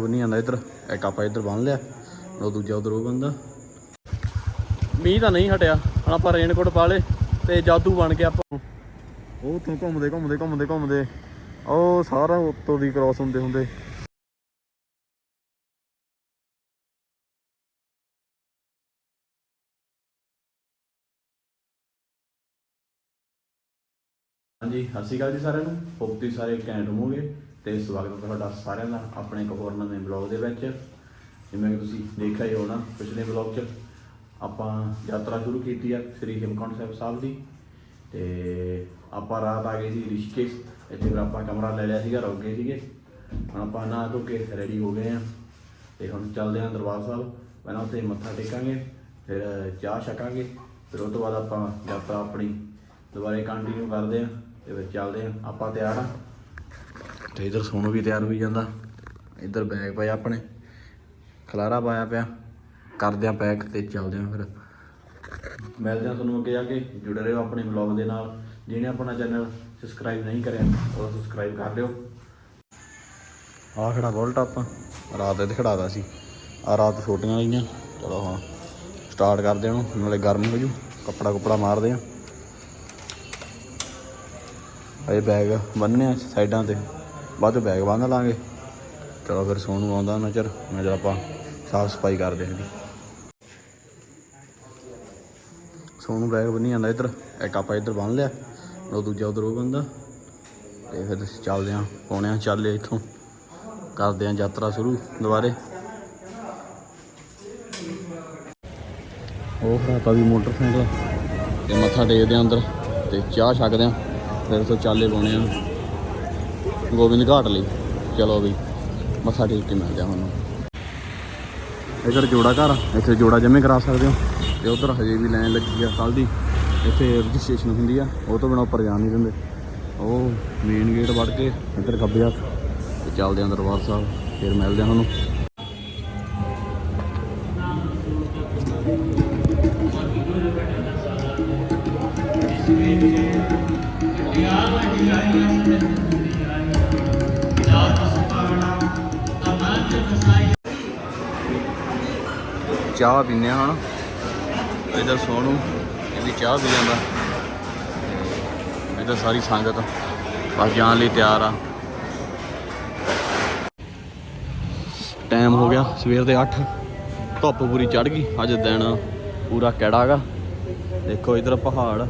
ਬੰਨੀ ਜਾਂਦਾ ਇੱਧਰ। ਇੱਕ ਆਪਾਂ ਇੱਧਰ ਬੰਨ ਲਿਆ ਉਹ ਦੂਜਾ ਉਧਰ ਉਹ ਬੰਦਾ ਮੀਂਹ ਤਾਂ ਨਹੀਂ ਹਟਿਆ ਹੁਣ ਆਪਾਂ ਰੇਨਕੋਟ ਪਾ ਲੇ ਤੇ ਜਾਦੂ ਬਣ ਕੇ ਆਪਾਂ। ਉਹ ਤੋਂ ਘੁੰਮਦੇ ਘੁੰਮਦੇ ਘੁੰਮਦੇ ਘੁੰਮਦੇ। ਉਹ ਸਾਰਾ ਉੱਤੋਂ ਦੀ ਕ੍ਰਾਸ ਹੁੰਦੇ ਹੁੰਦੇ। ਹਾਂਜੀ ਸਤਿ ਸ਼੍ਰੀ ਅਕਾਲ ਜੀ ਸਾਰਿਆਂ ਨੂੰ। ਹੋਪ ਤੁਸੀਂ ਸਾਰੇ ਘੈਂਟ ਹੋਵੋਗੇ। ਤੇ ਸਵਾਗਤ ਹੈ ਤੁਹਾਡਾ ਸਾਰਿਆਂ ਦਾ ਆਪਣੇ ਇੱਕ ਹੋਰ ਨਵੇਂ ਬਲੌਗ ਦੇ ਵਿੱਚ। ਜਿਵੇਂ ਕਿ ਤੁਸੀਂ ਦੇਖਿਆ ਹੀ ਹੋਣਾ ਪਿਛਲੇ ਬਲੌਗ 'ਚ ਆਪਾਂ ਯਾਤਰਾ ਸ਼ੁਰੂ ਕੀਤੀ ਆ ਸ੍ਰੀ ਹੇਮਕੁੰਟ ਸਾਹਿਬ ਸਾਹਿਬ ਦੀ। ਤੇ ਆਪਾਂ ਰਾਤ ਆ ਗਏ ਸੀ ਰਿਸ਼ੀਕੇਸ਼, ਇੱਥੇ ਫਿਰ ਆਪਾਂ ਕਮਰਾ ਲੈ ਲਿਆ ਸੀਗਾ, ਰੁਕ ਗਏ ਸੀਗੇ। ਹੁਣ ਆਪਾਂ ਨਾ ਧੋ ਕੇ ਰੈਡੀ ਹੋ ਗਏ ਆ। ਤੇ ਹੁਣ ਚੱਲਦੇ ਹਾਂ ਦਰਬਾਰ ਸਾਹਿਬ। ਪਹਿਲਾਂ ਉੱਥੇ ਮੱਥਾ ਟੇਕਾਂਗੇ, ਫਿਰ ਚਾਹ ਛਕਾਂਗੇ, ਫਿਰ ਉਹ ਤੋਂ ਬਾਅਦ ਆਪਾਂ ਯਾਤਰਾ ਆਪਣੀ ਦੁਬਾਰੇ ਕੰਟੀਨਿਊ ਕਰਦੇ ਆਂ ਤੇ ਫਿਰ ਚੱਲਦੇ ਆਂ ਆਪਾਂ ਤਿਆਰ ਆ ਤੇ ਇਧਰ ਸੋਨੂ ਵੀ ਤਿਆਰ ਹੋਈ ਜਾਂਦਾ। ਇਧਰ ਬੈਗ ਪਾਇਆ ਆਪਣੇ। ਖਲਾਰਾ ਪਾਇਆ ਪਿਆ। ਕਰਦੇ ਆਂ ਪੈਕ ਤੇ ਚੱਲਦੇ ਆਂ ਫਿਰ। ਮਿਲਦੇ ਆਂ ਤੁਹਾਨੂੰ ਅੱਗੇ ਜਾ ਕੇ। ਜੁੜੇ ਰਹੋ ਆਪਣੇ ਵਲੌਗ ਦੇ ਨਾਲ। ਜਿਹਨੇ ਆਪਣਾ ਚੈਨਲ ਸਬਸਕ੍ਰਾਈਬ ਨਹੀਂ ਕਰਿਆ, ਉਹ ਸਬਸਕ੍ਰਾਈਬ ਕਰ ਲਿਓ। ਆਹ ਖੜਾ ਬੋਲਟ ਆਪਾਂ। ਰਾਤ ਦੇ ਖੜਾਦਾ ਸੀ। ਆ ਰਾਤ ਛੋਟੀਆਂ ਲਈਆਂ। ਚਲੋ ਹਾਂ ਸਟਾਰਟ ਕਰਦੇ ਹਾਂ ਨਾਲੇ ਗਰਮ ਹੋ ਜੂ ਕੱਪੜਾ ਕੁਪੜਾ ਮਾਰਦੇ ਆ ਇਹ ਬੈਗ ਬੰਨਣੇ ਆ ਸਾਈਡਾਂ ਤੇ। ਬਾਅਦ ਚੋਂ ਬੈਗ ਬੰਨ ਲਾਂਗੇ। ਚਲੋ ਫਿਰ ਸੋਨੂੰ ਆਉਂਦਾ ਨਾ ਚਿਰ ਨਜ਼ਰ ਨਜ਼ਰ ਆਪਾਂ ਸਾਫ਼ ਸਫ਼ਾਈ ਕਰਦੇ ਹਾਂ। ਜੀ ਸੋਨੂੰ ਬੈਗ ਬੰਨੀ ਜਾਂਦਾ ਇੱਧਰ, ਇੱਕ ਆਪਾਂ ਇੱਧਰ ਬੰਨ ਲਿਆ, ਉਹ ਦੂਜਾ ਉਧਰ ਉਹ ਬੰਦਾ ਤੇ ਫਿਰ ਚੱਲਦੇ ਆਂ ਪੌਣੇ ਆ ਚੱਲੇ ਇੱਥੋਂ। ਕਰਦੇ ਆਂ ਯਾਤਰਾ ਸ਼ੁਰੂ ਦੁਬਾਰੇ। ਉਹ ਖਰਾਤਾ ਵੀ ਮੋਟਰਸਾਈਕਲ ਤੇ ਮੱਥਾ ਟੇਕਦੇ ਆਂ ਅੰਦਰ, ਤੇ ਚਾਹ ਛਕਦੇ ਆਂ ਫਿਰ ਤੋਂ ਚਾਲੇ ਪਾਉਣੇ ਆ। ਗੋਬਿੰਦ ਘਾਟ ਲਈ। ਚਲੋ ਵੀ, ਮੱਥਾ ਟੇਕ ਕੇ ਮਿਲਦੇ ਆਂ ਹੁਣ ਇੱਧਰ ਜੋੜਾ ਘਰ ਇੱਥੇ ਜੋੜਾ ਜਮੇ ਕਰਾ ਸਕਦੇ ਹੋ। ਤੇ ਉਧਰ ਹਜੇ ਵੀ ਲਾਈਨ ਲੱਗੀ ਆ ਕੱਲ ਦੀ। ਇੱਥੇ ਰਜਿਸਟ੍ਰੇਸ਼ਨ ਹੁੰਦੀ ਆ, ਉਹ ਤੋਂ ਬਿਨਾ ਉੱਪਰ ਜਾ ਨਹੀਂ ਦਿੰਦੇ। ਉਹ ਮੇਨ ਗੇਟ ਵੜ ਕੇ ਇੱਧਰ ਖੱਬੇ ਹੱਥ। ਤੇ ਚੱਲਦੇ ਆਂ ਦਰਬਾਰ ਸਾਹਿਬ, ਫਿਰ ਮਿਲਦੇ ਆਂ ਤੁਹਾਨੂੰ। ਚਾਹ ਪੀਨੇ ਹਾਂ ਹੁਣ ਇਧਰ ਸੋਨੂ ਇਹ ਵੀ ਚਾਹ ਪੀ ਜਾਂਦਾ ਇਧਰ ਸਾਰੀ ਸੰਗਤ ਬਸ ਜਾਣ ਲਈ ਤਿਆਰ ਆ। ਟਾਈਮ ਹੋ ਗਿਆ ਸਵੇਰ ਦੇ 8 ਧੁੱਪ ਪੂਰੀ ਚੜ ਗਈ। ਅੱਜ ਦਿਨ ਪੂਰਾ ਕਿਹੜਾ ਹੈਗਾ ਦੇਖੋ ਇਧਰ ਪਹਾੜ।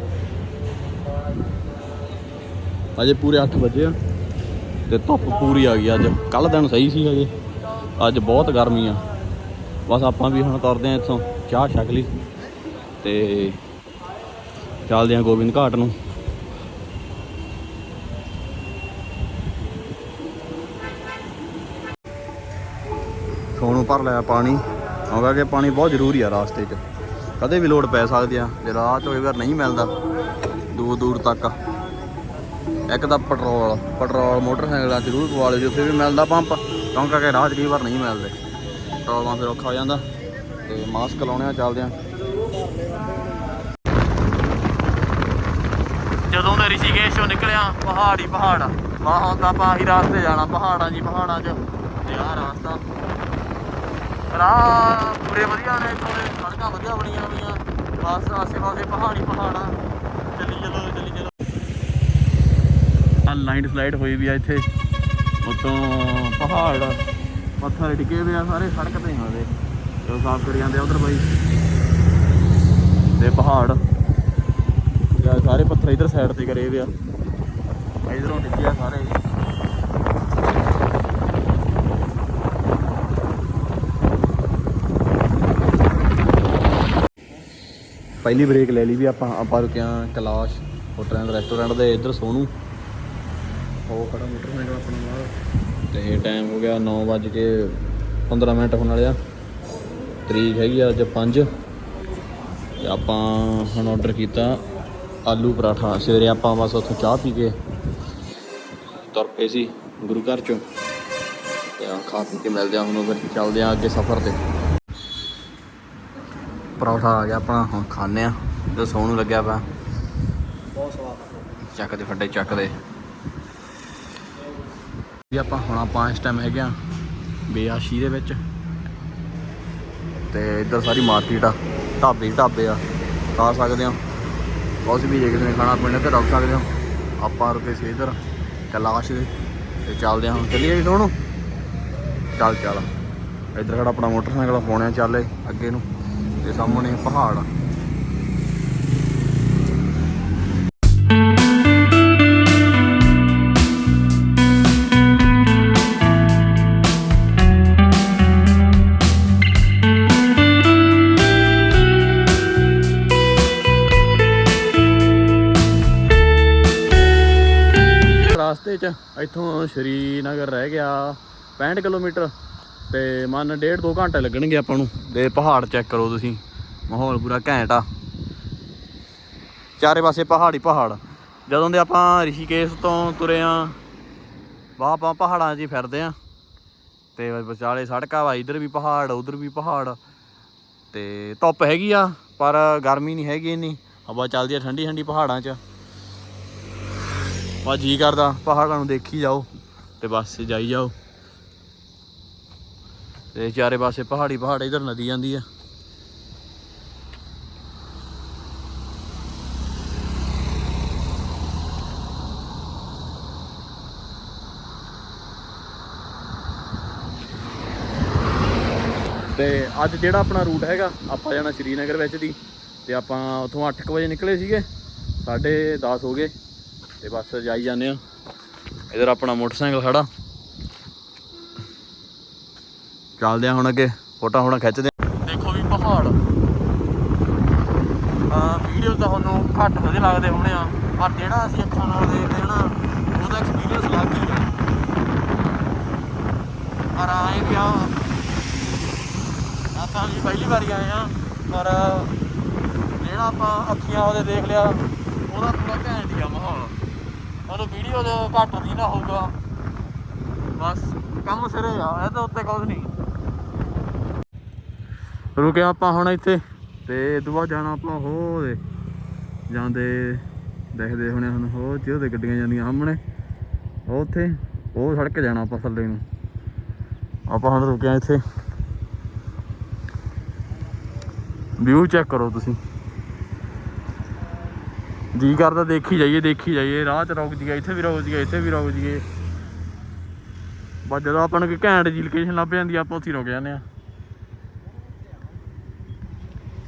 ਅਜੇ ਪੂਰੇ 8 ਵਜੇ ਆ ਤੇ ਧੁੱਪ ਪੂਰੀ ਆ ਗਈ ਅੱਜ। ਕੱਲ ਦਿਨ ਸਹੀ ਸੀ ਹਜੇ। ਅੱਜ ਬਹੁਤ ਗਰਮੀ ਆ। ਬਸ ਆਪਾਂ ਵੀ ਹੁਣ ਤੁਰਦੇ ਆ ਇੱਥੋਂ ਚਾਹ ਛਕ ਲਈ ਤੇ ਚੱਲਦੇ ਆ ਗੋਬਿੰਦ ਘਾਟ ਨੂੰ। ਸੋਨੂੰ ਭਰ ਲਿਆ ਪਾਣੀ। ਹੋਗਾ ਕਿ ਪਾਣੀ ਬਹੁਤ ਜ਼ਰੂਰੀ ਆ ਰਾਸਤੇ 'ਚ। ਕਦੇ ਵੀ ਲੋੜ ਪੈ ਸਕਦੀ ਆ। ਜੇ ਰਾਹ 'ਚ ਕੋਈ ਵਾਰ ਨਹੀਂ ਮਿਲਦਾ। ਦੂਰ ਦੂਰ ਤੱਕ। ਇੱਕ ਤਾਂ ਪੈਟਰੋਲ। ਪੈਟਰੋਲ ਮੋਟਰਸਾਈਕਲਾਂ ਜ਼ਰੂਰ ਪਵਾ ਲਿਓ। ਜਿੱਥੇ ਵੀ ਮਿਲਦਾ ਪੰਪ ਕਿਉਂਕਿ ਕਿ ਰਾਹ 'ਚ ਕਈ ਵਾਰ ਨਹੀਂ ਮਿਲਦੇ। ਪੈਟਰੋਲਾਂ ਫਿਰ ਔਖਾ ਹੋ ਜਾਂਦਾ। ਤੇ ਮਾਸਕ ਲਾਉਣੇ ਆ, ਚੱਲਦੇ ਆ। ਜਦੋਂ ਦੇ ਰਿਸ਼ੀਕੇਸ਼ੋਂ ਨਿਕਲਿਆ, ਪਹਾੜ ਹੀ ਪਹਾੜ ਆ। ਹੁਣ ਤਾਂ ਆਪਾਂ ਆਹੀ ਰਾਸਤੇ ਜਾਣਾ, ਪਹਾੜਾਂ ਜੀ ਪਹਾੜਾਂ 'ਚ। ਤੇ ਆਹ ਰਾਸਤਾ। ਰਾਹ ਪੂਰੇ ਵਧੀਆ ਨੇ, ਇੱਥੋਂ ਦੇ ਸੜਕਾਂ ਵਧੀਆ ਬਣੀਆਂ ਹੋਈਆਂ। ਬਸ ਆਸੇ ਪਾਸੇ ਪਹਾੜੀ ਪਹਾੜਾਂ ਚੱਲੀ ਚਲੋ ਚੱਲੀ ਚਲੋ। ਆ ਲਾਈਨ ਸਲਾਈਡ ਹੋਈ ਵੀ ਆ ਇੱਥੇ। ਉਤੋਂ ਪਹਾੜ। ਪੱਥਰ ਡਿੱਗੇ ਹੋਏ ਆ ਸਾਰੇ, ਸੜਕ ਤੇ ਹਾਂ ਦੇ ਜੋ ਸਾਫ਼ ਕਰੀ ਜਾਂਦੇ ਆ ਉਧਰ ਬਾਈ। ਤੇ ਪਹਾੜ। ਸਾਰੇ ਪੱਥਰ ਇਧਰ ਸਾਈਡ ਤੇ ਕਰੇ ਹੋਏ ਆ। ਇਧਰੋਂ ਡਿੱਗੇ ਆ ਸਾਰੇ। ਪਹਿਲੀ ਬ੍ਰੇਕ ਲੈ ਲਈ ਵੀ ਆਪਾਂ ਆਪਾਂ ਰੁਕਿਆ ਕਲਾਸ਼ ਹੋਟਲ ਐਂਡ ਰੈਸਟੋਰੈਂਟ ਦੇ ਇੱਧਰ ਸੋਨੂ। ਉਹ ਖੜਾ ਮੋਟਰਸਾਈਕਲ ਆਪਣਾ ਬਾਹਰ ਤੇ ਟਾਈਮ ਹੋ ਗਿਆ 9 ਵੱਜ ਕੇ 15 ਮਿੰਟ ਹੋਣ ਵਾਲੇ ਆ। ਤਰੀਕ ਹੈਗੀ ਆ ਅੱਜ 5 ਤੇ ਆਪਾਂ ਹੁਣ ਆਰਡਰ ਕੀਤਾ ਆਲੂ ਪਰਾਠਾ। ਸਵੇਰੇ ਆਪਾਂ ਬਸ ਉੱਥੋਂ ਚਾਹ ਪੀ ਕੇ ਤੁਰ ਪਏ ਸੀ ਗੁਰੂ ਘਰ ਚੋਂ। ਤੇ ਆ ਖਾ ਪੀ ਕੇ ਮਿਲਦੇ ਆ ਹੁਣ ਫਿਰ ਚੱਲਦੇ ਆ ਅੱਗੇ ਸਫ਼ਰ ਤੇ। ਪਰੌਠਾ ਆ ਗਿਆ ਆਪਣਾ ਹੁਣ ਖਾਣੇ ਆ। ਜੋ ਸੌਣ ਲੱਗਿਆ ਪਿਆ। ਬਹੁਤ ਸਵਾਦ। ਚੱਕ ਦੇ ਫੱਟੇ ਚੱਕ ਦੇ। ਜੀ ਆਪਾਂ ਹੁਣ ਆਪਾਂ ਇਸ ਟਾਈਮ ਹੈਗੇ ਆ ਬੇਆਸ਼ੀ ਦੇ ਵਿੱਚ। ਤੇ ਇੱਧਰ ਸਾਰੀ ਮਾਰਕੀਟ ਆ, ਢਾਬੇ ਢਾਬੇ ਆ, ਖਾ ਸਕਦੇ ਹੋ ਕੁਛ ਵੀ ਜੇ ਕਿਸੇ ਨੇ ਖਾਣਾ ਪੀਣਾ ਤੇ ਰੁਕ ਸਕਦੇ ਹੋ ਆਪਾਂ ਰੁਕੇ ਸੀ ਇੱਧਰ ਕੈਲਾਸ਼ ਦੇ, ਤੇ ਚੱਲਦੇ ਹਾਂ ਹੁਣ। ਚੱਲੀਏ ਜੀ ਸੋਣੂ ਚੱਲ ਚੱਲ। ਇੱਧਰ ਖੜਾ ਆਪਣਾ ਮੋਟਰਸਾਈਕਲ ਪਾਉਣਿਆ ਚੱਲੇ ਅੱਗੇ ਨੂੰ। ਤੇ ਸਾਹਮਣੇ ਪਹਾੜ ਆ। ਰਾਸਤੇ 'ਚ? ਇੱਥੋਂ ਸ਼੍ਰੀਨਗਰ ਰਹਿ ਗਿਆ 65 ਕਿਲੋਮੀਟਰ ਤੇ ਮੰਨ ਡੇਢ ਦੋ ਘੰਟੇ ਲੱਗਣਗੇ ਆਪਾਂ ਨੂੰ। ਤੇ ਪਹਾੜ ਚੈੱਕ ਕਰੋ ਤੁਸੀਂ ਮਾਹੌਲ ਪੂਰਾ ਘੈਂਟ ਆ। ਚਾਰੇ ਪਾਸੇ ਪਹਾੜ ਪਹਾੜ। ਜਦੋਂ ਦੇ ਆਪਾਂ ਰਿਸ਼ੀਕੇਸ਼ ਤੋਂ ਤੁਰੇ ਆ ਵਾਹ ਆਪਾਂ ਪਹਾੜਾਂ 'ਚ ਹੀ ਫਿਰਦੇ ਆ। ਤੇ ਵਿਚਾਲੇ ਸੜਕਾਂ ਵਾ ਇਧਰ ਵੀ ਪਹਾੜ ਉਧਰ ਵੀ ਪਹਾੜ। ਤੇ ਧੁੱਪ ਹੈਗੀ ਆ ਪਰ ਗਰਮੀ ਨਹੀਂ ਹੈਗੀ ਇੰਨੀ। ਹਵਾ ਚੱਲਦੀ ਆ ਠੰਡੀ ਠੰਡੀ ਪਹਾੜਾਂ 'ਚ। ਬਸ ਜੀ ਕਰਦਾ ਪਹਾੜਾਂ ਨੂੰ ਦੇਖੀ ਜਾਓ ਤੇ ਬਸ ਜਾਈ ਜਾਓ। ਤੇ ਚਾਰੇ ਪਾਸੇ ਪਹਾੜੀ ਪਹਾੜ ਇਧਰ ਨਦੀ ਜਾਂਦੀ ਆ। ਤੇ ਅੱਜ ਜਿਹੜਾ ਆਪਣਾ ਰੂਟ ਹੈਗਾ, ਆਪਾਂ ਜਾਣਾ ਸ਼੍ਰੀਨਗਰ ਵਿੱਚ ਦੀ, ਤੇ ਆਪਾਂ ਉਥੋਂ 8:00 ਵਜੇ ਨਿਕਲੇ ਸੀਗੇ 10:30 ਹੋ ਗਏ। ਤੇ ਬਸ ਜਾਈ ਜਾਂਦੇ ਆ ਇਧਰ ਆਪਣਾ ਮੋਟਰਸਾਈਕਲ ਖੜਾ। ਚੱਲਦੇ ਆ ਹੁਣ ਅੱਗੇ ਫੋਟੋ ਹੁਣ ਖਿੱਚਦੇ ਆ ਦੇਖੋ ਵੀ ਪਹਾੜ। ਆ ਵੀਡੀਓ ਤਾਂ ਤੁਹਾਨੂੰ ਘੱਟ ਵਧੀਆ ਲੱਗਦੇ ਹੋਣੇ ਆ, ਪਰ ਜਿਹੜਾ ਅਸੀਂ ਅੱਖਾਂ ਨਾਲ ਦੇਖਦੇ ਹਾਂ ਨਾ, ਉਹਦਾ ਐਕਸਪੀਰੀਅੰਸ ਅਲੱਗ ਹੀ। ਆ ਪਰ ਆਏ ਵੀ ਆਪਾਂ ਵੀ ਪਹਿਲੀ ਵਾਰੀ ਆਏ ਆ ਪਰ ਜਿਹੜਾ ਆਪਾਂ ਅੱਖੀਆਂ ਉਹਦੇ ਦੇਖ ਲਿਆ, ਉਹਦਾ ਪੂਰਾ ਘੈਂਟ ਹੀ ਆ ਮਾਹੌਲ। ਉਹਨੂੰ ਵੀਡੀਓ ਦੇ ਘੱਟ ਨਹੀਂ ਨਾ ਹੋਊਗਾ ਬਸ ਕੰਮ ਸਿਰੇ ਆ ਇਹਦੇ ਉੱਤੇ ਕੁਝ ਨਹੀਂ। ਰੁਕੇ ਆਪਾਂ ਹੁਣ ਇੱਥੇ, ਤੇ ਤੋਂ ਬਾਅਦ ਜਾਣਾ ਆਪਾਂ ਹੋ ਜਾਂਦੇ ਦੇਖਦੇ ਹੁਣੇ ਹੁਣ ਹੋ ਚ ਗੱਡੀਆਂ ਜਾਂਦੀਆਂ ਸਾਹਮਣੇ। ਉਹ ਉੱਥੇ, ਉਹ ਸੜਕ ਜਾਣਾ ਆਪਾਂ ਥੱਲੇ ਨੂੰ। ਆਪਾਂ ਹੁਣ ਰੁਕੇ ਆ ਇੱਥੇ। ਵਿਊ ਚੈੱਕ ਕਰੋ ਤੁਸੀਂ। ਜੀ ਕਰਦਾ ਦੇਖੀ ਜਾਈਏ ਦੇਖੀ ਜਾਈਏ। ਰਾਹ 'ਚ ਰੁਕ ਜੀਏ ਇੱਥੇ ਵੀ ਰੁਕ ਜੀਏ ਇੱਥੇ ਵੀ ਰੁਕ ਜੀਏ ਬਸ ਜਦੋਂ ਆਪਾਂ ਨੂੰ ਕੋਈ ਘੈਂਟ ਜੀ ਲੋਕੇਸ਼ਨ ਲੱਭ ਜਾਂਦੀ ਆ, ਆਪਾਂ ਉੱਥੇ ਰੁਕ ਜਾਂਦੇ ਆ।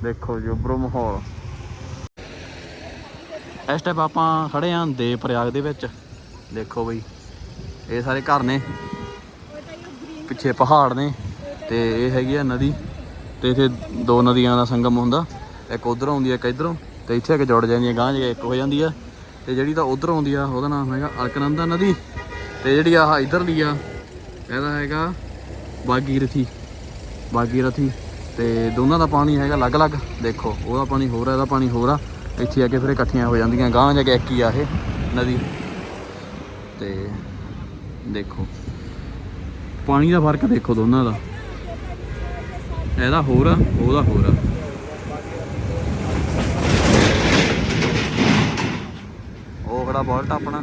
ਦੇਖੋ ਜੀ ਉੱਪਰੋਂ ਮਾਹੌਲ। ਇਸ ਟਾਈਪ ਆਪਾਂ ਖੜੇ ਆਂ ਦੇ ਪ੍ਰਯਾਗ ਦੇ ਵਿੱਚ। ਦੇਖੋ ਬਈ ਇਹ ਸਾਰੇ ਘਰ ਨੇ। ਪਿੱਛੇ ਪਹਾੜ ਨੇ ਤੇ ਇਹ ਹੈਗੀ ਆ ਨਦੀ। ਤੇ ਇੱਥੇ ਦੋ ਨਦੀਆਂ ਦਾ ਸੰਗਮ ਹੁੰਦਾ। ਇੱਕ ਉਧਰੋਂ ਆਉਂਦੀ ਹੈ ਇੱਕ ਇਧਰੋਂ। ਤੇ ਇੱਥੇ ਆ ਕੇ ਜੁੜ ਜਾਂਦੀਆਂ ਗਾਂਹ ਜਗ੍ਹਾ ਇੱਕ ਹੋ ਜਾਂਦੀ ਆ। ਤੇ ਜਿਹੜੀ ਤਾਂ ਉਧਰੋਂ ਆਉਂਦੀ ਆ, ਉਹਦਾ ਨਾਮ ਹੈਗਾ ਅਲਕਨੰਦਾ ਨਦੀ। ਤੇ ਜਿਹੜੀ ਆਹ ਇਧਰਲੀ ਆ, ਇਹਦਾ ਹੈਗਾ ਬਾਗੀਰਥੀ ਬਾਗੀਰਥੀ। ਤੇ ਦੋਨਾਂ ਦਾ ਪਾਣੀ ਹੈਗਾ ਅਲੱਗ-ਅਲੱਗ, ਦੇਖੋ, ਉਹਦਾ ਪਾਣੀ ਹੋਰ ਆ, ਇਹਦਾ ਪਾਣੀ ਹੋਰ ਆ। ਇੱਥੇ ਆ ਕੇ ਫਿਰ ਇਕੱਠੀਆਂ ਹੋ ਜਾਂਦੀਆਂ, ਗਾਂਹ ਜਾ ਕੇ ਇੱਕ ਹੀ ਆ ਇਹ ਨਦੀ। ਤੇ ਦੇਖੋ, ਪਾਣੀ ਦਾ ਫ਼ਰਕ ਦੇਖੋ ਦੋਨਾਂ ਦਾ। ਇਹਦਾ ਹੋਰ ਆ, ਉਹਦਾ ਹੋਰ ਆ। ਉਹ ਖੜਾ ਬੋਲਟ ਆਪਣਾ।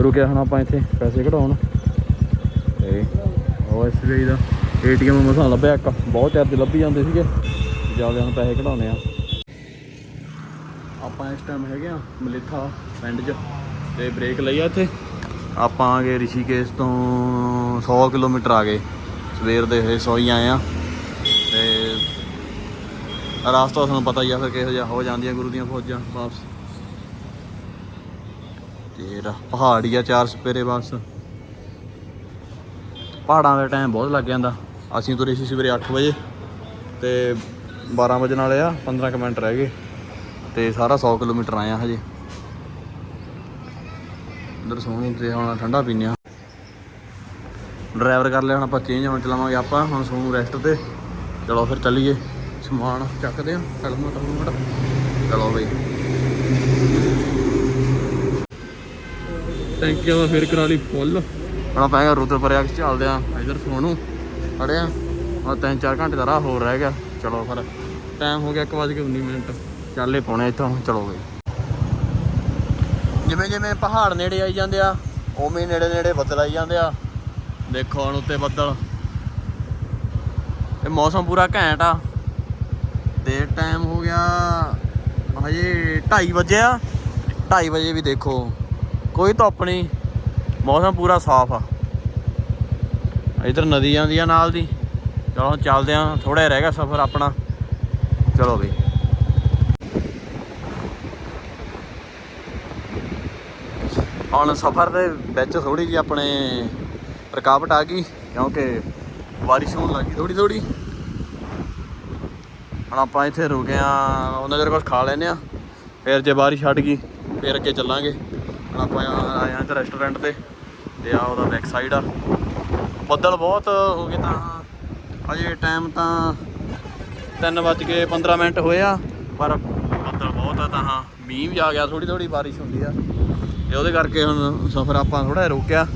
ਰੁਕਿਆ ਹੁਣ ਆਪਾਂ ਇੱਥੇ ਪੈਸੇ ਕਢਾਉਣ। ਤੇ ਉਹ SBI ਦਾ ATM ਮਸਾਂ ਲੱਭਿਆ ਇੱਕ। ਬਹੁਤ ਚਿਰ ਦੇ ਲੱਭੀ ਜਾਂਦੇ ਸੀਗੇ। ਜ਼ਿਆਦਾ ਹੁਣ ਪੈਸੇ ਕਢਾਉਣੇ ਆ। ਆਪਾਂ ਇਸ ਟਾਈਮ ਹੈਗੇ ਆ ਮਲਿਥਾ ਪਿੰਡ 'ਚ ਤੇ ਬ੍ਰੇਕ ਲਈ ਆ ਇੱਥੇ। ਆਪਾਂ ਆ ਗਏ ਰਿਸ਼ੀਕੇਸ਼ ਤੋਂ 100 ਕਿਲੋਮੀਟਰ ਆ ਗਏ। ਸਵੇਰ ਦੇ ਹਜੇ ਸੌ ਹੀ ਆਏ ਆ। ਰਾਸਤਾ ਤੁਹਾਨੂੰ ਪਤਾ ਹੀ ਆ ਫਿਰ ਕਿਹੋ ਜਿਹਾ ਹੋ ਜਾਂਦੀਆਂ ਗੁਰੂ ਦੀਆਂ ਫੌਜਾਂ ਵਾਪਸ। ਤੇ ਰ- ਪਹਾੜੀ ਆ ਚਾਰ ਸਪੇਰੇ ਵਾਪਸ। ਪਹਾੜਾਂ ਦਾ ਟਾਈਮ ਬਹੁਤ ਲੱਗ ਜਾਂਦਾ। ਅਸੀਂ ਤੁਰੇ ਸੀ ਸਵੇਰੇ 8 ਵਜੇ ਤੇ 12 ਵਜੇ ਨਾਲ ਆ 15 ਕੁ ਮਿੰਟ ਰਹਿ ਗਏ ਤੇ ਸਾਰਾ 100 ਕਿਲੋਮੀਟਰ ਆਇਆ ਹਜੇ। ਅੰਦਰ ਸੋਹਣੀ ਤੇ ਹੁਣ ਠੰਡਾ ਪੀਨੇ ਆ ਡਰਾਈਵਰ ਕਰ ਲਿਆ, ਹੁਣ ਆਪਾਂ ਚੇਂਜ ਹੁਣ ਚਲਾਵਾਂਗੇ ਆਪਾਂ, ਹੁਣ ਸੋਨੂੰ ਰੈਸਟ ਤੇ। ਚਲੋ ਫਿਰ ਚੱਲੀਏ। ਸਮਾਨ ਚੱਕਦੇ ਆ ਹੈਲਮਟ ਹੈਲਮਟ ਚਲੋ ਬਈ। ਟੈਂਕੀਆਂ ਦਾ ਫਿਰ ਕਰਾ ਲਈ ਫੁੱਲ ਹੁਣ ਆਪਾਂ ਹੈਗਾ ਰੁਦਰ ਪ੍ਰਯਾਗ ਚ ਚੱਲਦੇ ਆ ਇਧਰ ਸੋਨੂੰ ਖੜਿਆ ਆ। ਤਿੰਨ ਚਾਰ ਘੰਟੇ ਦਾ ਰਾਹ ਹੋਰ ਰਹਿ ਗਿਆ। ਚਲੋ ਫਿਰ ਟਾਈਮ ਹੋ ਗਿਆ 1:19 ਮਿੰਟ। ਚੱਲੇ ਪਾਉਣੇ ਇੱਥੋਂ ਚਲੋ ਬਈ। ਜਿਵੇਂ ਜਿਵੇਂ ਪਹਾੜ ਨੇੜੇ ਆਈ ਜਾਂਦੇ ਆ ਉਵੇਂ ਨੇੜੇ ਨੇੜੇ ਬੱਦਲ ਆਈ ਜਾਂਦੇ ਆ। ਦੇਖੋ ਹੁਣ ਉੱਤੇ ਬੱਦਲ। ਇਹ ਮੌਸਮ ਪੂਰਾ ਘੈਂਟ ਆ। ਤੇ ਟਾਈਮ ਹੋ ਗਿਆ, ਹਜੇ 2:30 ਵਜੇ ਆ। 2:30 ਵਜੇ ਵੀ ਦੇਖੋ, ਕੋਈ ਧੁੱਪ ਨਹੀਂ, ਮੌਸਮ ਪੂਰਾ ਸਾਫ਼ ਆ। ਇਧਰ ਨਦੀ ਆਉਂਦੀ ਆ ਨਾਲ ਦੀ, ਚਲੋ ਹੁਣ ਚੱਲਦੇ ਆ ਥੋੜਾ ਰਹਿ ਗਿਆ ਸਫ਼ਰ ਆਪਣਾ। ਚਲੋ ਵੀ। ਹੁਣ ਸਫ਼ਰ ਦੇ ਵਿੱਚ ਥੋੜੀ ਜਿਹੀ ਆਪਣੇ ਰੁਕਾਵਟ ਆ ਗਈ, ਕਿਉਂਕਿ ਬਾਰਿਸ਼ ਹੋਣ ਲੱਗੀ ਥੋੜੀ ਥੋੜੀ ਹੁਣ ਆਪਾਂ ਇੱਥੇ ਰੁਕੇ ਆ ਉਹਨਾਂ ਚਿਰ ਕੁਝ ਖਾ ਲੈਨੇ ਆ ਫਿਰ ਜੇ ਬਾਰਿਸ਼ ਹਟ ਗਈ, ਫਿਰ ਅੱਗੇ ਚੱਲਾਂਗੇ। ਹੁਣ ਆਪਾਂ ਆਏ ਆ ਇੱਥੇ ਰੈਸਟੋਰੈਂਟ ਤੇ ਤੇ ਆ ਉਹਦਾ ਬੈਕ ਸਾਈਡ ਆ। ਬੱਦਲ ਬਹੁਤ ਹੋ ਗਏ ਤਾਂ ਅਜੇ ਟਾਈਮ ਤਾਂ 3 ਵੱਜ ਕੇ 15 ਮਿੰਟ ਹੋਏ ਆ, ਪਰ ਬੱਦਲ ਬਹੁਤ ਆ ਤਾਂ ਹਾਂ, ਮੀਂਹ ਵੀ ਆ ਗਿਆ ਥੋੜੀ ਥੋੜੀ ਬਾਰਿਸ਼ ਹੁੰਦੀ ਆ। ਤੇ ਉਹਦੇ ਕਰਕੇ ਹੁਣ ਸਫ਼ਰ ਆਪਾਂ ਥੋੜਾ ਰੋਕਿਆ।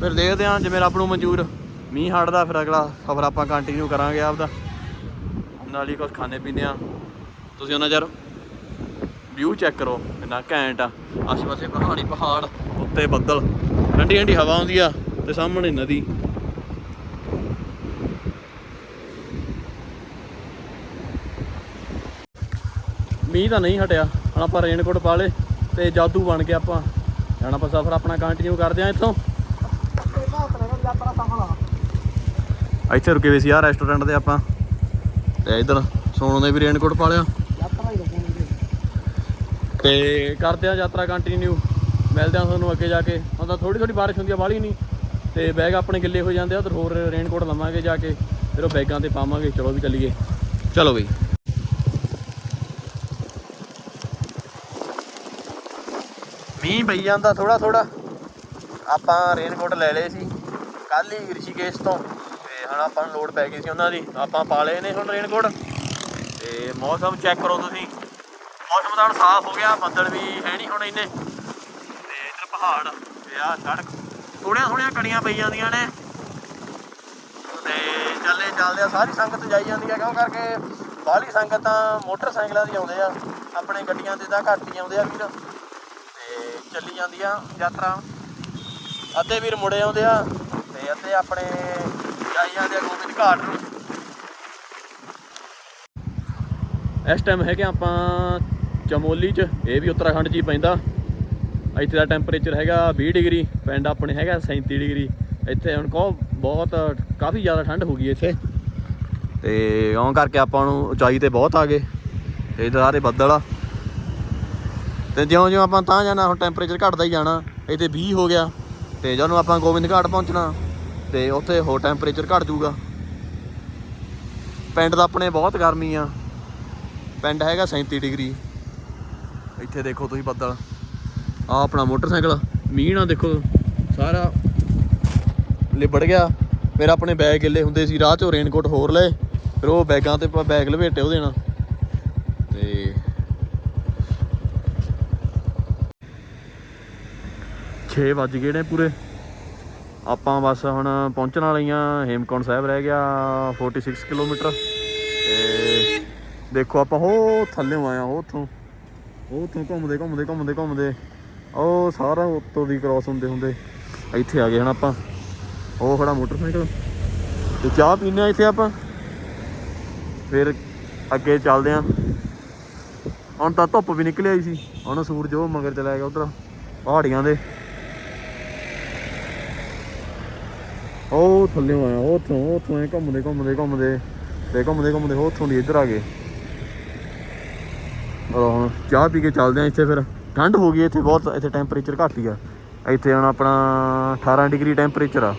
ਫਿਰ ਦੇਖਦੇ ਹਾਂ ਮੇਰਾ ਆਪ ਨੂੰ ਮਨਜ਼ੂਰ, ਮੀਂਹ ਹਟਦਾ, ਫਿਰ ਅਗਲਾ ਸਫ਼ਰ ਆਪਾਂ ਕੰਟੀਨਿਊ ਕਰਾਂਗੇ ਆਪਦਾ। ਨਾਲ ਹੀ ਕੁਝ ਖਾਣੇ ਪੀਣੇ ਆ। ਤੁਸੀਂ ਉਹਨਾਂ ਚਿਰ ਵਿਊ ਚੈੱਕ ਕਰੋ ਕਿੰਨਾ ਘੈਂਟ ਆ। ਆਸੇ ਪਾਸੇ ਪਹਾੜੀ ਪਹਾੜ ਉੱਤੇ ਬੱਦਲ। ਠੰਡੀ ਠੰਡੀ ਹਵਾ ਆਉਂਦੀ ਆ ਤੇ ਸਾਹਮਣੇ ਨਦੀ। ਮੀਂਹ ਤਾਂ ਨਹੀਂ ਹਟਿਆ ਹੁਣ ਆਪਾਂ ਰੇਨਕੋਟ ਪਾ ਲੇ ਤੇ ਜਾਦੂ ਬਣ ਕੇ ਆਪਾਂ। ਜਾਣਾ ਆਪਾਂ ਸਫ਼ਰ ਆਪਣਾ ਕੰਟੀਨਿਊ ਕਰਦੇ ਆ ਇੱਥੋਂ। ਇੱਥੇ ਰੁਕੇ ਹੋਏ ਸੀ ਆ ਰੈਸਟੋਰੈਂਟ ਤੇ ਆਪਾਂ। ਤੇ ਇਧਰ, ਸੋਨੂ ਨੇ ਵੀ ਰੇਨਕੋਟ ਪਾ ਲਿਆ। ਤੇ ਕਰਦੇ ਆ ਯਾਤਰਾ ਕੰਟੀਨਿਊ ਮਿਲਦੇ ਆ ਤੁਹਾਨੂੰ ਅੱਗੇ ਜਾ ਕੇ। ਹੁਣ ਥੋੜੀ ਥੋੜੀ ਬਾਰਿਸ਼ ਹੁੰਦੀ ਆ ਬਾਹਲੀ ਨਹੀਂ। ਤੇ ਬੈਗ ਆਪਣੇ ਗਿੱਲੇ ਹੋ ਜਾਂਦੇ ਆ ਉਧਰ ਹੋਰ ਰੇਨਕੋਟ ਲਵਾਂਗੇ ਜਾ ਕੇ। ਫਿਰ ਉਹ ਬੈਗਾਂ ਤੇ ਪਾਵਾਂਗੇ, ਚਲੋ ਵੀ ਚੱਲੀਏ। ਚਲੋ ਬਈ। ਮੀਂਹ ਪਈ ਜਾਂਦਾ ਥੋੜਾ ਥੋੜਾ ਆਪਾਂ ਰੇਨਕੋਟ ਲੈ ਲਏ ਸੀ। ਕੱਲ ਹੀ ਰਿਸ਼ੀਕੇਸ਼ ਤੋਂ। ਹੁਣ ਆਪਾਂ ਨੂੰ ਲੋਡ ਪੈ ਗਈ ਸੀ ਉਹਨਾਂ ਦੀ, ਆਪਾਂ ਪਾ ਲਏ ਨੇ ਹੁਣ ਰੇਨਕੋਟ ਤੇ ਮੌਸਮ ਚੈੱਕ ਕਰੋ ਤੁਸੀਂ। ਮੌਸਮ ਤਾਂ ਹੁਣ ਸਾਫ਼ ਹੋ ਗਿਆ, ਬੱਦਲ ਵੀ ਹੈ ਨਹੀਂ ਹੁਣ ਇੰਨੇ। ਤੇ ਇੱਧਰ ਪਹਾੜ ਤੇ ਆ ਸੜਕ। ਥੋੜੀਆਂ ਥੋੜੀਆਂ ਕੜੀਆਂ ਪਈ ਜਾਂਦੀਆਂ ਨੇ। ਤੇ ਚੱਲੇ ਚੱਲਦੇ ਆ, ਸਾਰੀ ਸੰਗਤ ਜਾਈ ਜਾਂਦੀ ਆ, ਕਿਉਂ ਕਰਕੇ ਬਾਹਲੀ ਸੰਗਤ ਤਾਂ ਮੋਟਰਸਾਈਕਲਾਂ ਦੀ ਆਉਂਦੇ ਆ। ਆਪਣੇ ਗੱਡੀਆਂ ਤੇ ਤਾਂ ਘੱਟ ਹੀ ਆਉਂਦੇ ਆ ਵੀਰ। ਤੇ ਚੱਲੀ ਜਾਂਦੀ ਆ ਯਾਤਰਾ। ਅੱਧੇ ਵੀਰ ਮੁੜੇ ਆਉਂਦੇ ਆ। ਤੇ ਅੱਧੇ ਆਪਣੇ ਜਾਈ ਜਾਂਦੇ ਗੋਬਿੰਦ ਘਾਟ ਨੂੰ। ਇਸ ਟਾਈਮ ਹੈਗੇ ਆਪਾਂ ਚਮੋਲੀ ਚ, ਇਹ ਵੀ ਉੱਤਰਾਖੰਡ 'ਚ ਹੀ ਪੈਂਦਾ। ਇੱਥੇ ਦਾ ਟੈਂਪਰੇਚਰ ਹੈਗਾ 20 ਡਿਗਰੀ, ਪਿੰਡ ਆਪਣੇ ਹੈਗਾ 37 ਡਿਗਰੀ। ਇੱਥੇ ਹੁਣ ਕਹੋ ਬਹੁਤ, ਕਾਫੀ ਜ਼ਿਆਦਾ ਠੰਡ ਹੋ ਗਈ ਇੱਥੇ। ਤੇ ਇਉਂ ਕਰਕੇ ਆਪਾਂ ਨੂੰ ਉਚਾਈ ਤੇ ਬਹੁਤ ਆ ਗਏ। ਤੇ ਇੱਧਰ ਸਾਰੇ ਬੱਦਲ ਆ। ਤੇ ਜਿਉਂ ਜਿਉਂ ਆਪਾਂ ਤਾਂ ਜਾਣਾ, ਹੁਣ ਟੈਂਪਰੇਚਰ ਘਟਦਾ ਹੀ ਜਾਣਾ। ਇੱਥੇ 20 ਹੋ ਗਿਆ। ਤੇ ਜਦੋਂ ਆਪਾਂ ਗੋਬਿੰਦ ਘਾਟ ਪਹੁੰਚਣਾ ਤੇ ਉੱਥੇ ਹੋਰ ਟੈਂਪਰੇਚਰ ਘਟ ਜਾਊਗਾ। ਪਿੰਡ ਦਾ ਆਪਣੇ ਬਹੁਤ ਗਰਮੀ ਆ। ਪਿੰਡ ਹੈਗਾ 37 ਡਿਗਰੀ। ਇੱਥੇ ਦੇਖੋ ਤੁਸੀਂ ਬੱਦਲ। ਆ ਆਪਣਾ ਮੋਟਰਸਾਈਕਲ ਮੀਂਹ ਨਾ ਦੇਖੋ ਸਾਰਾ ਲਿਬੜ ਗਿਆ। ਫਿਰ ਆਪਣੇ ਬੈਗ ਗਿੱਲੇ ਹੁੰਦੇ ਸੀ। ਰਾਹ ਚੋਂ ਰੇਨਕੋਟ ਹੋਰ ਲਏ। ਫਿਰ ਉਹ ਬੈਗਾਂ ਤੇ ਬੈਗ ਲਪੇਟੇ ਉਹਦੇ ਨਾਲ। ਤੇ ਛੇ ਵੱਜ ਗਏ ਨੇ ਪੂਰੇ। ਆਪਾਂ ਬਸ ਹੁਣ ਪਹੁੰਚਣ ਵਾਲੀਆਂ, ਹੇਮਕੁੰਟ ਸਾਹਿਬ ਰਹਿ ਗਿਆ 46 ਕਿਲੋਮੀਟਰ। ਤੇ ਦੇਖੋ ਆਪਾਂ ਹੋ ਥੱਲੇ ਆਏ ਆ ਉਹ ਉੱਥੋਂ। ਉਹ ਉੱਥੋਂ ਘੁੰਮਦੇ ਘੁੰਮਦੇ ਘੁੰਮਦੇ ਘੁੰਮਦੇ। ਉਹ ਸਾਰਾ ਉੱਤੋਂ ਦੀ ਕ੍ਰਾਸ ਹੁੰਦੇ ਹੁੰਦੇ। ਇੱਥੇ ਆ ਗਏ ਹੁਣ ਆਪਾਂ। ਉਹ ਖੜਾ ਮੋਟਰਸਾਈਕਲ। ਤੇ ਚਾਹ ਪੀਨੇ ਆ ਇੱਥੇ ਆਪਾਂ। ਫਿਰ ਅੱਗੇ ਚੱਲਦੇ ਆ ਹੁਣ ਤਾਂ ਧੁੱਪ ਵੀ ਨਿਕਲ ਆਈ ਸੀ। ਹੁਣ ਸੂਰਜ ਉਹ ਮਗਰ ਚਲਾ ਗਿਆ ਉਧਰ, ਪਹਾੜੀਆਂ ਦੇ। ਉਹ ਥੱਲੇ ਆਇਆ, ਉਹ ਉੱਥੋਂ ਉੱਥੋਂ ਐ ਘੁੰਮਦੇ ਘੁੰਮਦੇ ਘੁੰਮਦੇ। ਤੇ ਘੁੰਮਦੇ ਘੁੰਮਦੇ ਉਹ ਉੱਥੋਂ ਦੀ ਇੱਧਰ ਆ ਗਏ। ਔਰ ਹੁਣ ਚਾਹ ਪੀ ਕੇ ਚੱਲਦੇ ਆ ਇੱਥੇ ਫਿਰ। ਠੰਡ ਹੋ ਗਈ ਇੱਥੇ ਬਹੁਤ, ਇੱਥੇ ਟੈਂਪਰੇਚਰ ਘੱਟ ਹੀ ਆ। ਇੱਥੇ ਹੁਣ ਆਪਣਾ 18 ਡਿਗਰੀ ਟੈਂਪਰੇਚਰ ਆ।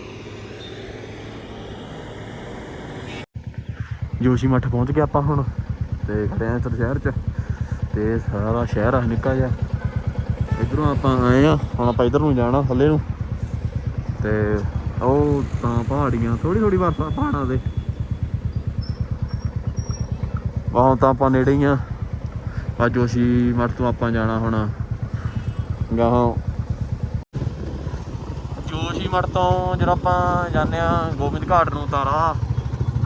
ਜੋਸ਼ੀ ਮੱਠ ਪਹੁੰਚ ਗਏ ਆਪਾਂ ਹੁਣ। ਤੇ ਖੜੇ ਆ ਇੱਧਰ ਸ਼ਹਿਰ 'ਚ। ਤੇ ਸਾਰਾ ਸ਼ਹਿਰ ਆ ਨਿੱਕਾ ਜਿਹਾ। ਇਧਰੋਂ ਆਪਾਂ ਆਏ ਆ ਹੁਣ ਆਪਾਂ ਇਧਰ ਨੂੰ ਜਾਣਾ ਥੱਲੇ ਨੂੰ। ਤੇ ਉਹ ਤਾਂ ਪਹਾੜੀਆਂ ਥੋੜੀ ਥੋੜੀ ਵਾਰ ਪਹਾੜਾਂ ਦੇ। ਆਹ ਤਾਂ ਆਪਾਂ ਨੇੜੇ ਹੀ ਆ। ਆ ਜੋਸ਼ੀ ਮੱਠ ਤੋਂ ਆਪਾਂ ਜਾਣਾ ਹੁਣ। ਗਾਹਾਂ ਜੋਸ਼ੀ ਮੱਠ ਤੋਂ ਜਦੋਂ ਆਪਾਂ ਜਾਂਦੇ ਆ ਗੋਬਿੰਦ ਘਾਟ ਨੂੰ ਤਾਰਾ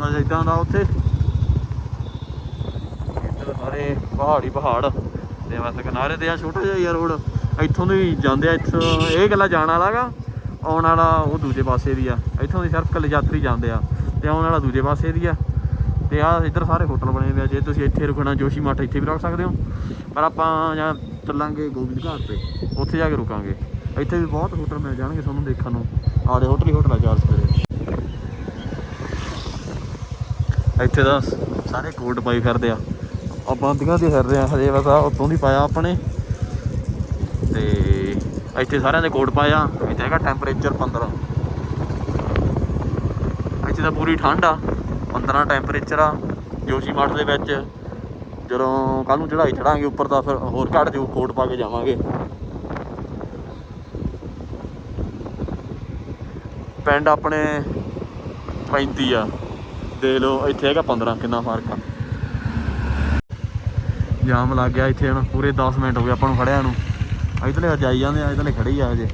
ਰਾਹ। ਇਦਾਂ ਦਾ ਉੱਥੇ। ਇੱਧਰ ਸਾਰੇ ਪਹਾੜੀ ਪਹਾੜ। ਤੇ ਬਸ ਕਿਨਾਰੇ ਤੇ ਆ, ਛੋਟਾ ਜਿਹਾ ਯਾਰ ਰੋਡ। ਇੱਥੋਂ ਦੀ ਜਾਂਦੇ ਆ, ਇੱਥੋਂ ਇਹ ਗੱਲਾਂ ਜਾਣ ਵਾਲਾਗਾ ਆਉਣ ਵਾਲਾ ਉਹ ਦੂਜੇ ਪਾਸੇ ਦੀ ਆ। ਇੱਥੋਂ ਦੀ ਸਿਰਫ ਕੱਲੇ ਯਾਤਰੀ ਜਾਂਦੇ ਆ ਤੇ ਆਉਣ ਵਾਲਾ ਦੂਜੇ ਪਾਸੇ ਦੀ ਆ। ਤੇ ਆ ਇੱਧਰ ਸਾਰੇ ਹੋਟਲ ਬਣੇ ਹੋਏ ਆ। ਜੇ ਤੁਸੀਂ ਇੱਥੇ ਰੁਕਣਾ, ਜੋਸ਼ੀ ਮੱਠ ਇੱਥੇ ਵੀ ਰੁਕ ਸਕਦੇ ਹੋ। ਪਰ ਆਪਾਂ ਜਾਂ ਚੱਲਾਂਗੇ ਗੋਬਿੰਦ ਘਾਟ ਤੇ, ਉੱਥੇ ਜਾ ਕੇ ਰੁਕਾਂਗੇ। ਇੱਥੇ ਵੀ ਬਹੁਤ ਹੋਟਲ ਮਿਲ ਜਾਣਗੇ ਤੁਹਾਨੂੰ ਦੇਖਣ ਨੂੰ। ਆੜੇ ਹੋਟਲ ਹੀ ਹੋਟਲ ਆ ਚਾਰ ਸਵੇਰੇ ਇੱਥੇ ਦਾ ਸਾਰੇ ਕੋਟ ਪਾਈ ਫਿਰਦੇ ਆ। ਆ ਬੰਦੀਆਂ ਤੇ ਫਿਰਦੇ ਆ, ਹਜੇ ਬਸ ਆ ਉਤੋਂ ਦੀ ਪਾਇਆ ਆਪਣੇ। ਤੇ ਇੱਥੇ ਸਾਰਿਆਂ ਦੇ ਕੋਟ ਪਾਇਆ ਇੱਥੇ ਹੈਗਾ ਟੈਂਪਰੇਚਰ 15 ਇੱਥੇ ਤਾਂ ਪੂਰੀ ਠੰਡ ਆ। 15 ਟੈਂਪਰੇਚਰ ਆ, ਜੋਸ਼ੀ ਮੱਠ ਦੇ ਵਿੱਚ। ਜਦੋਂ ਕੱਲ ਨੂੰ ਚੜਾਈ ਚੜਾਂਗੇ ਉੱਪਰ ਤਾਂ ਫਿਰ ਹੋਰ ਘੱਟ ਜੂ ਕੋਟ ਪਾ ਕੇ ਜਾਵਾਂਗੇ। ਪਿੰਡ ਆਪਣੇ 35 ਆ। ਦੇਖ ਲਓ, ਇੱਥੇ ਹੈਗਾ 15 ਕਿੰਨਾ ਫ਼ਰਕ ਆ। ਜਾਮ ਲੱਗ ਗਿਆ ਇੱਥੇ ਹੁਣ, ਪੂਰੇ 10 ਮਿੰਟ ਹੋ ਗਏ ਆਪਾਂ ਨੂੰ ਖੜਿਆ ਨੂੰ। ਇਧਰਲੇ ਜਾਈ ਜਾਂਦੇ ਆ, ਇਧਰਲੇ ਖੜੇ ਹੀ ਆ ਹਜੇ।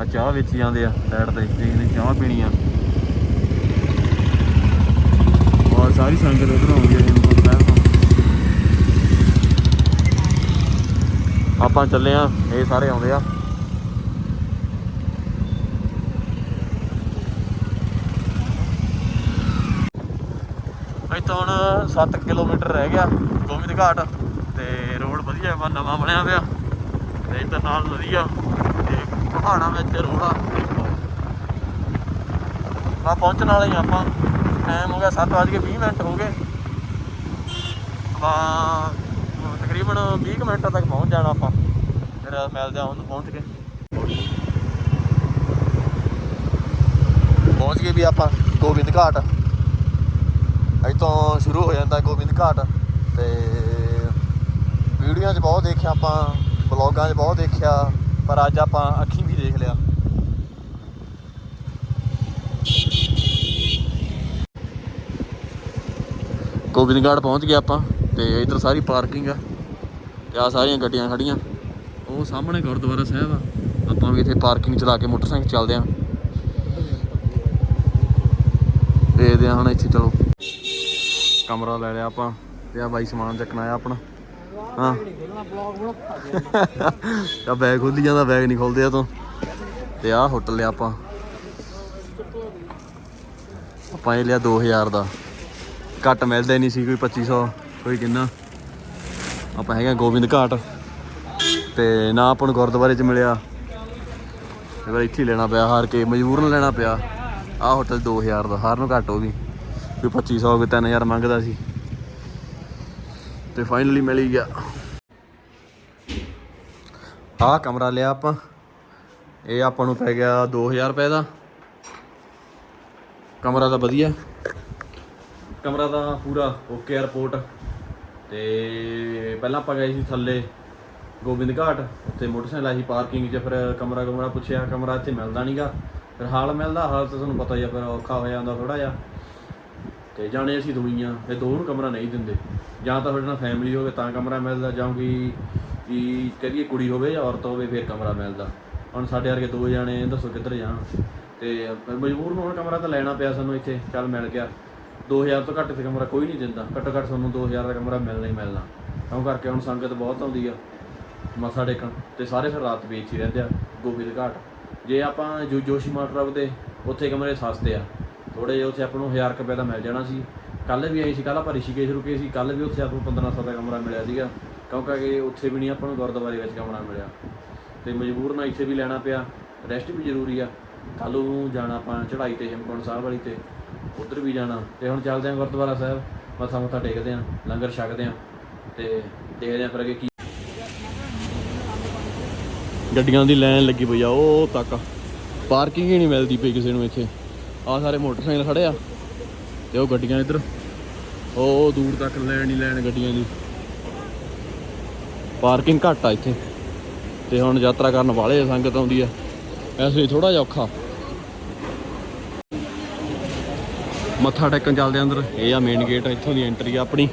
ਆ ਚਾਹ ਵੇਚੀ ਜਾਂਦੇ ਆ ਸਾਈਡ ਤੇ ਜਿਹਨੇ ਚਾਹ ਪੀਣੀ ਆ ਔਰ ਸਾਰੀ ਸੰਗਤ ਉਧਰ ਆਉਂਦੀ ਆ ਆਪਾਂ ਚੱਲੇ ਆ, ਇਹ ਸਾਰੇ ਆਉਂਦੇ ਆ। ਇੱਥੋਂ ਹੁਣ 7 ਕਿਲੋਮੀਟਰ ਰਹਿ ਗਿਆ, ਗੋਬਿੰਦ ਘਾਟ, ਤੇ ਰੋਡ ਵਧੀਆ ਵਾ, ਨਵਾਂ ਬਣਿਆ ਪਿਆ। ਤੇ ਇੱਧਰ ਨਾਲ ਵਧੀਆ। ਆ ਤੇ ਪਹਾੜਾਂ ਵਿੱਚ ਰੋਡ ਆ ਪਹੁੰਚਣ ਵਾਲੇ ਹੀ ਆਪਾਂ। ਟਾਈਮ ਹੋ ਗਿਆ 7:20 ਮਿੰਟ ਹੋ ਗਏ। ਆਪਾਂ ਤਕਰੀਬਨ 20 ਕੁ ਮਿੰਟਾਂ ਤੱਕ ਪਹੁੰਚ ਜਾਣਾ ਆਪਾਂ। ਫਿਰ ਮਿਲਦੇ ਆ ਉਹਨੂੰ ਪਹੁੰਚ ਕੇ। ਪਹੁੰਚ ਗਏ ਵੀ ਆਪਾਂ ਗੋਬਿੰਦ ਘਾਟ। ਇੱਥੋਂ ਸ਼ੁਰੂ ਹੋ ਜਾਂਦਾ ਗੋਬਿੰਦ ਘਾਟ। ਤੇ ਵੀਡੀਓ 'ਚ ਬਹੁਤ ਦੇਖਿਆ ਆਪਾਂ। ਬਲੌਗਾਂ 'ਚ ਬਹੁਤ ਦੇਖਿਆ, ਪਰ ਅੱਜ ਆਪਾਂ ਅੱਖੀਂ ਵੀ ਦੇਖ ਲਿਆ। ਗੋਬਿੰਦਗੜ੍ਹ ਪਹੁੰਚ ਗਏ ਆਪਾਂ, ਤੇ ਇੱਧਰ ਸਾਰੀ ਪਾਰਕਿੰਗ ਆ, ਤੇ ਆ ਸਾਰੀਆਂ ਗੱਡੀਆਂ ਖੜੀਆਂ ਉਹ ਸਾਹਮਣੇ ਗੁਰਦੁਆਰਾ ਸਾਹਿਬ ਆ, ਆਪਾਂ ਵੀ ਇੱਥੇ ਪਾਰਕਿੰਗ ਚਲਾ ਕੇ ਮੋਟਰਸਾਈਕਲ ਚੱਲਦੇ ਆਂ। ਦੇਖਦੇ ਆ ਹੁਣ ਇੱਥੇ, ਚਲੋ। ਕਮਰਾ ਲੈ ਲਿਆ ਆਪਾਂ, ਤੇ ਆ ਬਾਈ ਸਮਾਨ ਚੱਕਣਾ ਆ ਆਪਣਾ। ਹਾਂ। ਆ ਬੈਗ ਖੁੱਲੀ ਜਾਂਦਾ ਬੈਗ ਨਹੀਂ ਖੋਲਦੇ ਆ ਤੋਂ। ਤੇ ਆ ਹੋਟਲ ਲਿਆ ਆਪਾਂ। ਆਪਾਂ ਇਹ ਲਿਆ 2000 ਦਾ। ਘੱਟ ਮਿਲਦਾ ਹੀ ਨਹੀਂ ਸੀ, ਕੋਈ 2500 ਕੋਈ ਕਿੰਨਾ। ਆਪਾਂ ਹੈਗਾ ਗੋਬਿੰਦ ਘਾਟ। ਤੇ ਨਾ ਆਪਾਂ ਨੂੰ ਗੁਰਦੁਆਰੇ 'ਚ ਮਿਲਿਆ। ਤੇ ਫਿਰ ਇੱਥੇ ਲੈਣਾ ਪਿਆ, ਹਾਰ ਕੇ ਮਜਬੂਰਨ ਲੈਣਾ ਪਿਆ। ਆਹ ਹੋਟਲ 2000 ਦਾ, ਹਾਰ ਨੂੰ ਘੱਟ ਹੋ ਗਈ। ਕੋਈ 2500 ਕੋਈ 3000 ਮੰਗਦਾ ਸੀ। ਤੇ ਫਾਈਨਲੀ ਮਿਲ ਹੀ ਗਿਆ। ਆਹ ਕਮਰਾ ਲਿਆ ਆਪਾਂ। ਇਹ ਆਪਾਂ ਨੂੰ ਪੈ ਗਿਆ 2000 ਰੁਪਏ ਦਾ। ਕਮਰਾ ਤਾਂ ਵਧੀਆ। ਕਮਰਾ ਤਾਂ ਪੂਰਾ ਓਕੇ 에어ਪੋਰਟ ਤੇ ਪਹਿਲਾਂ ਆਪਾਂ ਗਏ ਸੀ ਥੱਲੇ ਗੋਬਿੰਦ ਘਾਟ। ਉੱਥੇ ਮੋਟਰਸਾਈਕਲ ਆਈ ਪਾਰਕਿੰਗ 'ਚ, ਫਿਰ ਕਮਰਾ ਕਮਰਾ ਪੁੱਛਿਆ। ਕਮਰਾ ਇੱਥੇ ਮਿਲਦਾ ਨਹੀਂਗਾ ਫਿਰ ਹਾਲ ਮਿਲਦਾ, ਹਾਲ ਤਾਂ ਤੁਹਾਨੂੰ ਪਤਾ ਹੀ ਆ, ਫਿਰ ਔਖਾ ਹੋ ਜਾਂਦਾ ਥੋੜਾ ਜਿਹਾ। ਤੇ ਜਾਣੇ ਅਸੀਂ ਦੋਈਆਂ ਫਿਰ ਦੋ ਨੂੰ ਕਮਰਾ ਨਹੀਂ ਦਿੰਦੇ। ਜਾਂ ਤਾਂ ਤੁਹਾਡੇ ਨਾਲ ਫੈਮਿਲੀ ਹੋਵੇ, ਤਾਂ ਕਮਰਾ ਮਿਲਦਾ, ਜਾਂ ਕਿ ਵੀ ਕਰੀਏ ਕੁੜੀ ਹੋਵੇ ਜਾਂ ਔਰਤ ਹੋਵੇ, ਫਿਰ ਕਮਰਾ ਮਿਲਦਾ। ਹੁਣ ਸਾਡੇ ਵਰਗੇ ਦੋ ਜਾਣੇ ਦੱਸੋ ਕਿੱਧਰ ਜਾਣ। ਤੇ ਮਜਬੂਰ ਨੂੰ ਹੁਣ ਕਮਰਾ ਤਾਂ ਲੈਣਾ ਪਿਆ ਸਾਨੂੰ ਇੱਥੇ, ਚੱਲ ਮਿਲ ਗਿਆ। 2000 ਤੋਂ ਘੱਟ ਤੇ ਕਮਰਾ ਕੋਈ ਨਹੀਂ ਦਿੰਦਾ। ਘੱਟੋ ਘੱਟ ਤੁਹਾਨੂੰ 2000 ਦਾ ਕਮਰਾ ਮਿਲਣਾ ਹੀ ਮਿਲਣਾ। ਕਿਉਂ ਕਰਕੇ ਹੁਣ ਸੰਗਤ ਬਹੁਤ ਆਉਂਦੀ ਆ, ਮੱਥਾ ਟੇਕਣ। ਤੇ ਸਾਰੇ ਫਿਰ ਰਾਤ ਵੇਚ ਹੀ ਰਹਿੰਦੇ ਆ, ਗੋਬਿੰਦ ਘਾਟ। ਜੇ ਆਪਾਂ ਜੋ ਜੋਸ਼ੀ ਮਾਟ ਰੁਕਦੇ ਉੱਥੇ ਕਮਰੇ ਸਸਤੇ ਆ। ਥੋੜੇ ਜਿਹੇ ਉੱਥੇ ਆਪਾਂ ਨੂੰ 1000 ਰੁਪਏ ਦਾ ਮਿਲ ਜਾਣਾ ਸੀ। ਕੱਲ ਵੀ ਆਈ ਸੀ ਕੱਲ ਆਪਾਂ ਰਿਸ਼ੀਕੇਸ਼ ਰੁਕੇ ਸੀ ਕੱਲ ਵੀ ਉੱਥੇ ਆਪਾਂ ਨੂੰ 1500 ਦਾ ਕਮਰਾ ਮਿਲਿਆ ਸੀਗਾ। ਕਿਉਂਕਿ ਕਿ ਉੱਥੇ ਵੀ ਨਹੀਂ ਆਪਾਂ ਨੂੰ ਗੁਰਦੁਆਰੇ ਵਿੱਚ ਕਮਰਾ ਮਿਲਿਆ। ਤੇ ਮਜਬੂਰ ਨਾਲ ਇੱਥੇ ਵੀ ਲੈਣਾ ਪਿਆ। ਰੈਸਟ ਵੀ ਜ਼ਰੂਰੀ ਆ। ਕੱਲ ਨੂੰ ਜਾਣਾ ਆਪਾਂ ਚੜ੍ਹਾਈ ਤੇ, ਹੇਮਕੁੰਟ ਸਾਹਿਬ ਵਾਲੀ ਤੇ, ਉਧਰ ਵੀ ਜਾਣਾ। ਤੇ ਹੁਣ ਚੱਲਦੇ ਆਂ ਗੁਰਦੁਆਰਾ ਸਾਹਿਬ। ਮੱਥਾ ਮੁੱਥਾ ਟੇਕਦੇ ਆਂ ਲੰਗਰ ਛਕਦੇ ਆਂ ਤੇ ਦੇਖਦੇ ਆਂ ਫਿਰ ਅੱਗੇ ਕੀ ਗੱਡੀਆਂ ਦੀ ਲਾਈਨ ਲੱਗੀ ਪਈ ਆ, ਉਹ ਤੱਕ ਪਾਰਕਿੰਗ ਹੀ ਨਹੀਂ ਮਿਲਦੀ ਪਈ ਕਿਸੇ ਨੂੰ ਇੱਥੇ। ਆ ਸਾਰੇ ਮੋਟਰਸਾਈਕਲ ਖੜੇ ਆ ਤੇ ਉਹ ਗੱਡੀਆਂ ਇੱਧਰ। ਉਹ ਦੂਰ ਤੱਕ ਲੈਣ ਹੀ ਲੈਣ ਗੱਡੀਆਂ ਦੀ ਪਾਰਕਿੰਗ ਘੱਟ ਆ ਇੱਥੇ। ਤੇ ਹੁਣ ਯਾਤਰਾ ਕਰਨ ਵਾਲੇ ਸੰਗਤ ਆਉਂਦੀ ਆ। ਐਸ ਲਈ ਥੋੜਾ ਜਿਹਾ ਔਖਾ। ਮੱਥਾ ਟੇਕਣ ਚੱਲਦੇ ਆ ਅੰਦਰ। ਇਹ ਆ ਮੇਨ ਗੇਟ ਇੱਥੋਂ ਦੀ ਐਂਟਰੀ ਆ ਆਪਣੀ।